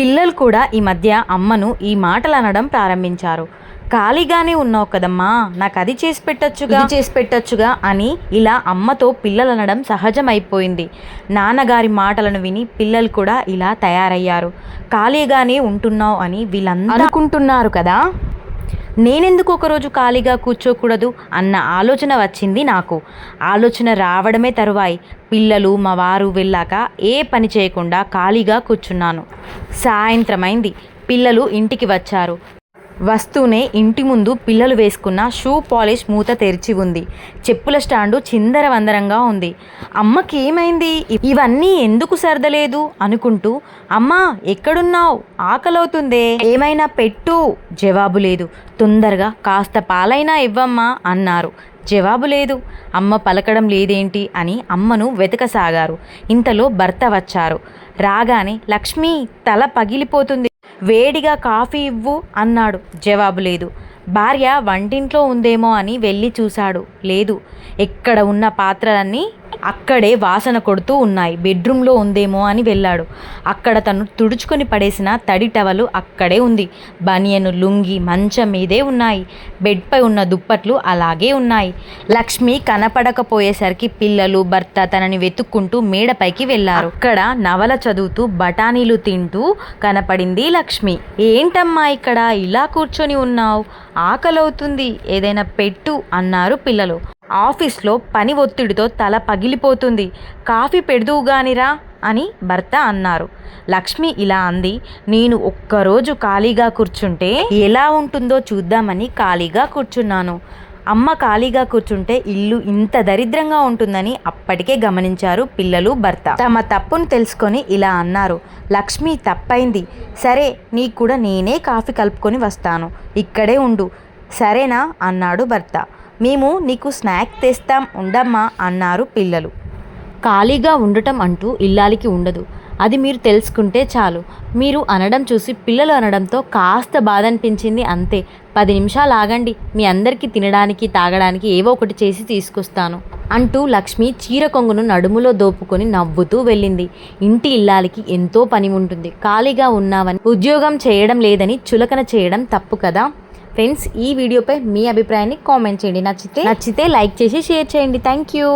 పిల్లలు కూడా ఈ మధ్య అమ్మను ఈ మాటలు అనడం ప్రారంభించారు. ఖాళీగానే ఉన్నావు కదమ్మా నాకు అది చేసి పెట్టొచ్చుగా. చేసి పెట్టొచ్చుగా అని ఇలా అమ్మతో పిల్లలు అనడం సహజమైపోయింది. నాన్నగారి మాటలను విని పిల్లలు కూడా ఇలా తయారయ్యారు. ఖాళీగానే ఉంటున్నావు అని వీళ్ళందరూ అనుకుంటున్నారు కదా? నేనెందుకు ఒకరోజు ఖాళీగా కూర్చోకూడదు అన్న ఆలోచన వచ్చింది నాకు. ఆలోచన రావడమే తరువాయి. పిల్లలు మా వారు వెళ్ళాక ఏ పని చేయకుండా ఖాళీగా కూర్చున్నాను. సాయంత్రమైంది. పిల్లలు ఇంటికి వచ్చారు. వస్తూనే ఇంటి ముందు పిల్లలు వేసుకున్న షూ పాలిష్ మూత తెరిచి ఉంది. చెప్పుల స్టాండు చిందరవందరంగా ఉంది. అమ్మకి ఏమైంది ఇవన్నీ ఎందుకు సర్దలేదు? అనుకుంటూ అమ్మా ఎక్కడున్నావు? ఆకలవుతుందే. ఏమైనా పెట్టు. జవాబు లేదు. తొందరగా కాస్త పాలైనా ఇవ్వమ్మా అన్నారు. జవాబు లేదు. అమ్మ పలకడం లేదేంటి? అని అమ్మను వెతకసాగారు. ఇంతలో భర్త వచ్చారు. రాగానే లక్ష్మి తల పగిలిపోతుంది. వేడిగా కాఫీ ఇవ్వు అన్నాడు. జవాబు లేదు. భార్య వంటింట్లో ఉందేమో అని వెళ్ళి చూశాడు. లేదు. ఎక్కడ ఉన్న పాత్రలన్నీ అక్కడే వాసన కొడుతూ ఉన్నాయి. బెడ్రూమ్లో ఉందేమో అని వెళ్ళాడు. అక్కడ తను తుడుచుకొని పడేసిన తడి టవలు అక్కడే ఉంది. బనియను లుంగి మంచం మీదే ఉన్నాయి. బెడ్పై ఉన్న దుప్పట్లు అలాగే ఉన్నాయి. లక్ష్మి కనపడకపోయేసరికి పిల్లలు భర్త తనని వెతుక్కుంటూ మేడపైకి వెళ్ళారు. అక్కడ నవల చదువుతూ బఠానీలు తింటూ కనపడింది లక్ష్మి. ఏంటమ్మా ఇక్కడ? ఇలా కూర్చొని ఉన్నావు? ఆకలవుతుంది. ఏదైనా పెట్టు అన్నారు పిల్లలు. ఆఫీస్లో పని ఒత్తిడితో తల పగిలిపోతుంది. కాఫీ పెడుదువు గానిరా అని భర్త అన్నారు. లక్ష్మి ఇలా అంది నేను ఒక్కరోజు ఖాళీగా కూర్చుంటే ఎలా ఉంటుందో చూద్దామని ఖాళీగా కూర్చున్నాను. అమ్మ ఖాళీగా కూర్చుంటే ఇల్లు ఇంత దరిద్రంగా ఉంటుందని అప్పటికే గమనించారు పిల్లలు భర్త. తమ తప్పును తెలుసుకొని ఇలా అన్నారు. లక్ష్మి తప్పైంది. సరే నీకు కూడా నేనే కాఫీ కలుపుకొని వస్తాను. ఇక్కడే ఉండు. సరేనా? అన్నాడు భర్త. మేము నీకు స్నాక్ తెస్తాం ఉండమ్మా అన్నారు పిల్లలు. ఖాళీగా ఉండటం అంటూ ఇల్లాలికి ఉండదు. అది మీరు తెలుసుకుంటే చాలు. మీరు అనడం చూసి పిల్లలు అనడంతో కాస్త బాధ అనిపించింది అంతే. పది నిమిషాలు ఆగండి. మీ అందరికీ తినడానికి తాగడానికి ఏవో ఒకటి చేసి తీసుకొస్తాను అంటూ లక్ష్మి చీర కొంగును నడుములో దోపుకొని నవ్వుతూ వెళ్ళింది. ఇంటి ఇల్లాలికి ఎంతో పని ఉంటుంది ఖాళీగా ఉన్నావని ఉద్యోగం చేయడం లేదని చులకన చేయడం తప్పు కదా? ఫ్రెండ్స్ ఈ వీడియోపై మీ అభిప్రాయాన్ని కామెంట్ చేయండి. నచ్చితే నచ్చితే లైక్ చేసి షేర్ చేయండి. Thank you.